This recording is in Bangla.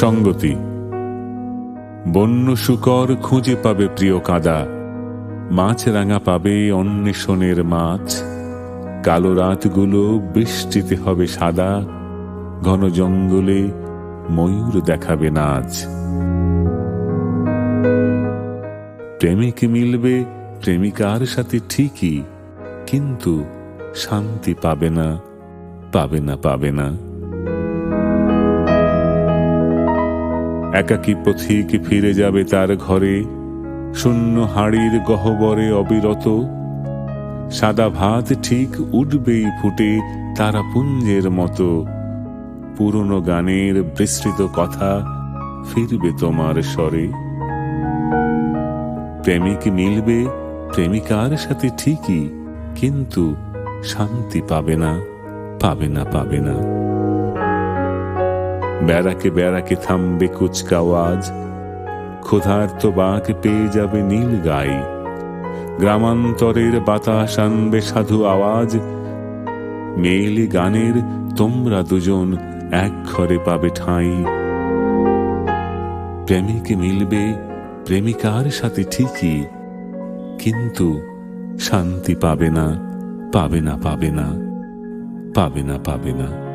সঙ্গতি। বন্য শুকর খুঁজে পাবে প্রিয় কাদা, মাছ রাঙা পাবে অন্বেষণের মাছ। কালো রাতগুলো বৃষ্টিতে হবে সাদা, ঘন জঙ্গলে ময়ূর দেখাবে নাচ। প্রেমিক মিলবে, প্রেমিকার সাথে ঠিকই, কিন্তু শান্তি পাবে না পাবে না পাবে না। একাকী পথিক ফিরে যাবে তার ঘরে। শূন্য হাড়ির গহবরে অবিরত। সাদা ভাত ঠিক উঠবেই ফুটে তারা পুঞ্জের মতো। পুরনো গানের বিস্তৃত কথা ফিরবে তোমার স্বরে। প্রেমিক মিলবে, প্রেমিকার সাথে ঠিকই, কিন্তু শান্তি পাবে না পাবে না পাবে না। বেড়াকে বেড়াকে থামবে কুচকা কুচকাওয়াজ। ক্ষুধার্ত বাঁক পেয়ে যাবে নীল গাই। গ্রামান্তরের বাতাস আনবে সাধু আওয়াজ। মেয়েলি গানের তোমরা দুজন এক ঘরে পাবে ঠাঁই। প্রেমিক মিলবে, প্রেমিকার সাথে ঠিকই। কিন্তু শান্তি পাবে না পাবে না পাবে না পাবে না পাবে না।